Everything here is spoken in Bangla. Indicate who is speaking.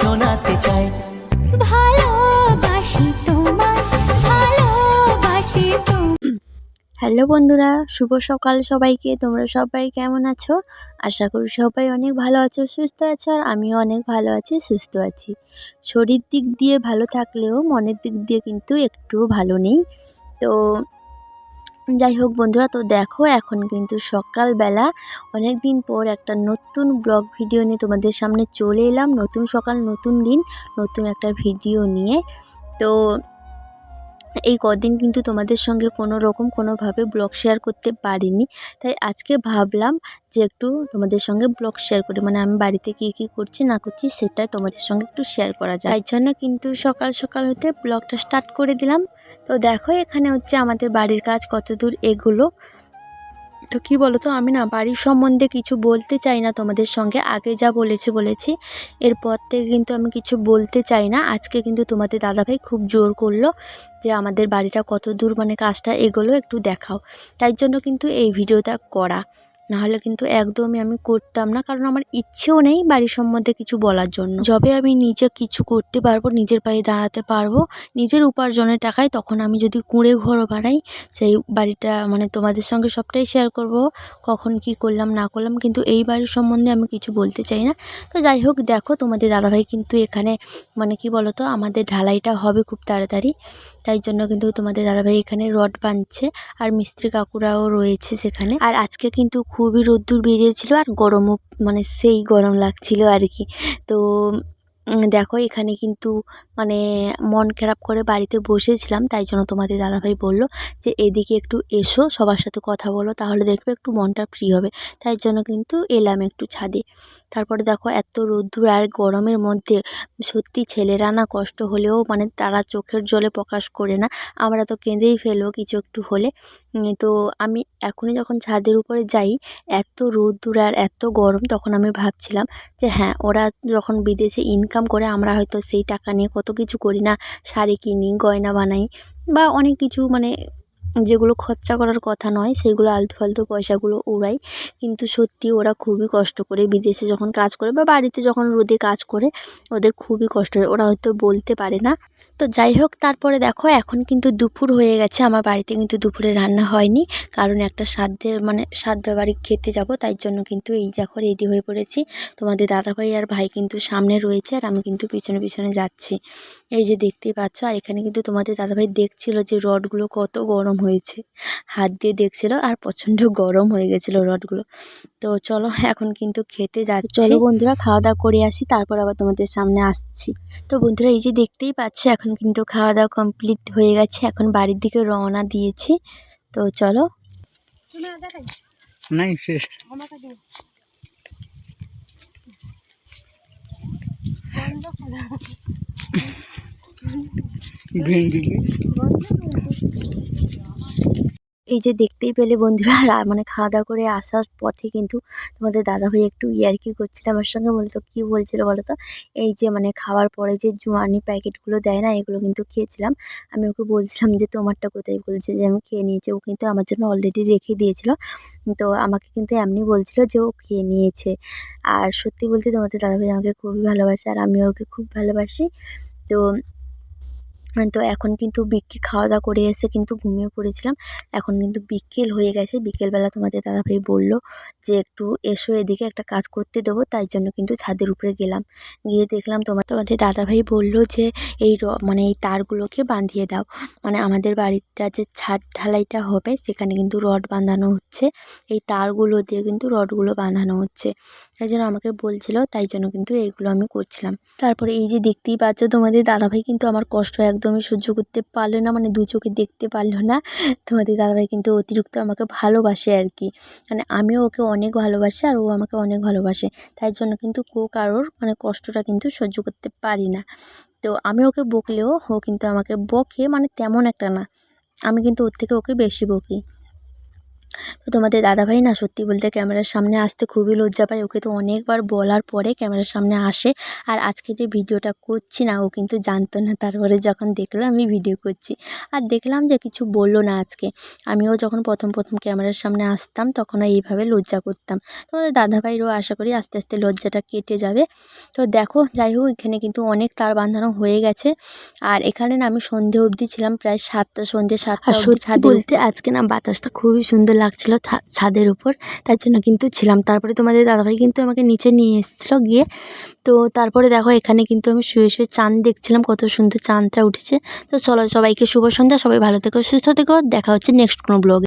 Speaker 1: শোনাতে চাই।
Speaker 2: ভালোবাসি হ্যালো বন্ধুরা শুভ সকাল সবাইকে। তোমরা সবাই কেমন আছো? আশা করি সবাই অনেক ভালো আছো সুস্থ আছো আর আমিও অনেক ভালো আছি সুস্থ আছি। শরীর দিক দিয়ে ভালো থাকলেও মনের দিক দিয়ে কিন্তু একটু ভালো নেই। তো যাই হোক বন্ধুরা, তো দেখো এখন কিন্তু সকালবেলা অনেক দিন পর একটা নতুন ব্লগ ভিডিও নিয়ে তোমাদের সামনে চলে এলাম। নতুন সকাল, নতুন দিন, নতুন একটা ভিডিও নিয়ে। তো এই কদিন কিন্তু তোমাদের সঙ্গে কোনো রকম, কোনোভাবে ব্লগ শেয়ার করতে পারিনি। তাই আজকে ভাবলাম যে একটু তোমাদের সঙ্গে ব্লগ শেয়ার করি। মানে আমি বাড়িতে কী কী করছি, না করছি সেটা তোমাদের সঙ্গে একটু শেয়ার করা যায়। তাই জন্য কিন্তু সকাল সকাল হতে ব্লগটা স্টার্ট করে দিলাম। তো দেখো এখানে হচ্ছে আমাদের বাড়ির কাজ কত দূর এগুলো। তো কী বলো তো আমি না বাড়ির সম্বন্ধে কিছু বলতে চাই না তোমাদের সঙ্গে, আগে যা বলেছি বলেছি। এরপর থেকে কিন্তু আমি কিছু বলতে চাই না। আজকে কিন্তু তোমাদের দাদাভাই খুব জোর করল যে আমাদের বাড়িটা কত দূর মানে কাজটা এগুলো একটু দেখাও। তাই জন্য কিন্তু এই ভিডিওটা করা। নাহলে কিন্তু একদমই আমি করতাম না, কারণ আমার ইচ্ছেও নেই বাড়ির সম্বন্ধে কিছু বলার জন্য। যবে আমি নিজে কিছু করতে পারব, নিজের পায়ে দাঁড়াতে পারব, নিজের উপার্জনের টাকায়, তখন আমি যদি কুঁড়ে ঘরও বানাই, সেই বাড়িটা মানে তোমাদের সঙ্গে সবটাই শেয়ার করব, কখন কি করলাম, না করলাম, কিন্তু এই বাড়ির সম্বন্ধে আমি কিছু বলতে চাই না। তো যাই হোক, দেখো তোমাদের দাদাভাই কিন্তু এখানে মানে কি বলো তো আমাদের ঢালাইটা হবে খুব তাড়াতাড়ি, তাই জন্য কিন্তু তোমাদের দাদাভাই এখানে রড বাঁধছে, আর মিস্ত্রি কাকুরাও রয়েছে সেখানে। আর আজকে কিন্তু খুবই রোদ্দুর বেরিয়েছিল আর গরমও মানে সেই গরম লাগছিল আর কি। তো দেখো এখানে কিন্তু মানে মন খারাপ করে বাড়িতে বসেছিলাম, তাই জন্য তোমাদের দাদাভাই বলল যে, এদিকে একটু এসো, সবার সাথে কথা বলো, তাহলে দেখবে একটু মনটা ফ্রি হবে। তাই জন্য কিন্তু এলাম একটু ছাদে। তারপরে দেখো এত রোদ্দুর আর গরমের মধ্যে, সত্যি ছেলেরা না কষ্ট হলেও মানে তারা চোখের জলে প্রকাশ করে না, আমরা তো কেঁদেই ফেলব কিছু একটু হলে। তো আমি এখনই যখন ছাদের উপরে যাই, এত রোদ্দুর আর এত গরম, তখন আমি ভাবছিলাম যে হ্যাঁ ওরা যখন বিদেশে ইনকাম করে আমরা হয়তো সেই টাকা নিয়ে কত কিছু করি না, শাড়ি কিনি, গয়না বানাই বা অনেক কিছু মানে যেগুলো খরচা করার কথা নয়, সেগুলো আলতু ফালতু পয়সাগুলো উড়াই কিন্তু সত্যি ওরা খুবই কষ্ট করে বিদেশে যখন কাজ করে বা বাড়িতে যখন রোদে কাজ করে, ওদের খুবই কষ্ট হয়। ওরা হয়তো বলতে পারে না তো যাই হোক তারপরে দেখো এখন কিন্তু দুপুর হয়ে গেছে। আমার বাড়িতে কিন্তু দুপুরে রান্না হয়নি কারণ একটা সাধ্যের মানে সাধ্য বাড়ি খেতে যাব তাই জন্য কিন্তু এই দেখো রেডি হয়ে পড়েছি। তোমাদের দাদাভাই আর ভাই কিন্তু সামনে রয়েছে আর আমি কিন্তু পিছনে পিছনে যাচ্ছি। এই যে দেখতেই পাচ্ছ আর এখানে কিন্তু তোমাদের দাদাভাই দেখছিল যে রডগুলো কত গরম হয়েছে। হাত দিয়ে দেখছিল আর প্রচণ্ড গরম হয়ে গেছিল রডগুলো। তো চলো এখন কিন্তু খেতে যাচ্ছি। চলো বন্ধুরা খাওয়া দাওয়া করে আসি তারপর আবার তোমাদের সামনে আসছি। তো বন্ধুরা এই যে দেখতেই পাচ্ছ এখন কিন্তু খাওয়া দাওয়া কমপ্লিট হয়ে গেছে। এখন বাড়ির দিকে রওনা দিয়েছি। তো চলো।
Speaker 3: দিলি।
Speaker 2: এই যে দেখতেই পেলে বন্ধুরা মানে খাওয়া দাওয়া করে আসার পথে কিন্তু তোমাদের দাদাভাই একটু ইয়ার্কি করছিল আমার সঙ্গে বলতো কি বলছিল বলো তো? এই যে মানে খাওয়ার পরে যে জোয়ানি প্যাকেটগুলো দেয় না, এগুলো কিন্তু খেয়েছিলাম। আমি ওকে বলছিলাম যে তোমারটা কোথায়? বলছে যে আমি খেয়ে নিয়েছি, ও কিন্তু আমার জন্য অলরেডি রেখে দিয়েছিল। তো আমাকে কিন্তু এমনি বলছিল যে ও খেয়ে নিয়েছে। আর সত্যি বলতে তোমাদের দাদাভাই আমাকে খুবই ভালোবাসে, আর আমি ওকে খুব ভালোবাসি। তো তো এখন কিন্তু বিক্রি খাওয়া দাওয়া করে এসে কিন্তু ঘুমিয়ে পড়েছিলাম। এখন কিন্তু বিকেল হয়ে গেছে। বিকেলবেলা তোমাদের দাদাভাই বলল যে, একটু এসো এদিকে, একটা কাজ করতে দেবো। তাই জন্য কিন্তু ছাদের উপরে গেলাম। গিয়ে দেখলাম তোমার, তোমাদের দাদাভাই বলল যে, এই মানে এই তারগুলোকে বাঁধিয়ে দাও। মানে আমাদের বাড়িটা যে ছাদ ঢালাইটা হবে, সেখানে কিন্তু রড বাঁধানো হচ্ছে। এই তারগুলো দিয়ে কিন্তু রডগুলো বাঁধানো হচ্ছে। তাই জন্য আমাকে বলছিল, তাই জন্য কিন্তু এইগুলো আমি করছিলাম। তারপরে এই যে দেখতেই পাচ্ছ তোমাদের দাদাভাই কিন্তু আমার কষ্ট একদমই সহ্য করতে পারল না মানে দু চোখে দেখতে পারল না। তোমাদের দাদাভাই কিন্তু অতিরিক্ত আমাকে ভালোবাসে আর কি। মানে আমিও ওকে অনেক ভালোবাসি আর ও আমাকে অনেক ভালোবাসে। তাই জন্য কিন্তু কো কারোর মানে কষ্টটা কিন্তু সহ্য করতে পারি না। তো আমি ওকে বকলেও ও কিন্তু আমাকে বকে মানে তেমন একটা না। আমি কিন্তু ওর থেকে ওকে বেশি বকি। তো তোমাদের দাদাভাই না সত্যি বলতে ক্যামেরার সামনে আসতে খুবই লজ্জা পায়। ওকে তো অনেকবার বলার পরে ক্যামেরার সামনে আসে। আর আজকে যে ভিডিওটা করছি না ও কিন্তু জানতো না। তারপরে যখন দেখল আমি ভিডিও করছি। আর দেখলাম যে কিছু বলল না আজকে। আমিও যখন প্রথম প্রথম ক্যামেরার সামনে আসতাম তখনও এইভাবে লজ্জা করতাম। তোমাদের দাদাভাইরও আশা করি আস্তে আস্তে লজ্জাটা কেটে যাবে। তো দেখো যাই হোক এখানে কিন্তু অনেক তার বাঁধানো হয়ে গেছে। আর এখানে না আমি সন্ধে অবধি ছিলাম প্রায় সাতটা সন্ধে সাতটা
Speaker 1: আর সত্যি বলতে আজকে না বাতাসটা খুবই সুন্দর লাগছিল ছাদের উপর, তার জন্য কিন্তু ছিলাম। তারপরে তোমাদের দাদাভাই কিন্তু আমাকে নিচে নিয়ে এসেছিল গিয়ে। তো তারপরে দেখো এখানে কিন্তু আমি শুয়ে শুয়ে চাঁদ দেখছিলাম, কত সুন্দর চাঁদটা উঠেছে। তো চলো সবাইকে শুভ সন্ধ্যা, সবাই ভালো থেকো, সুস্থ থেকো, দেখা হচ্ছে নেক্সট কোনো ব্লগে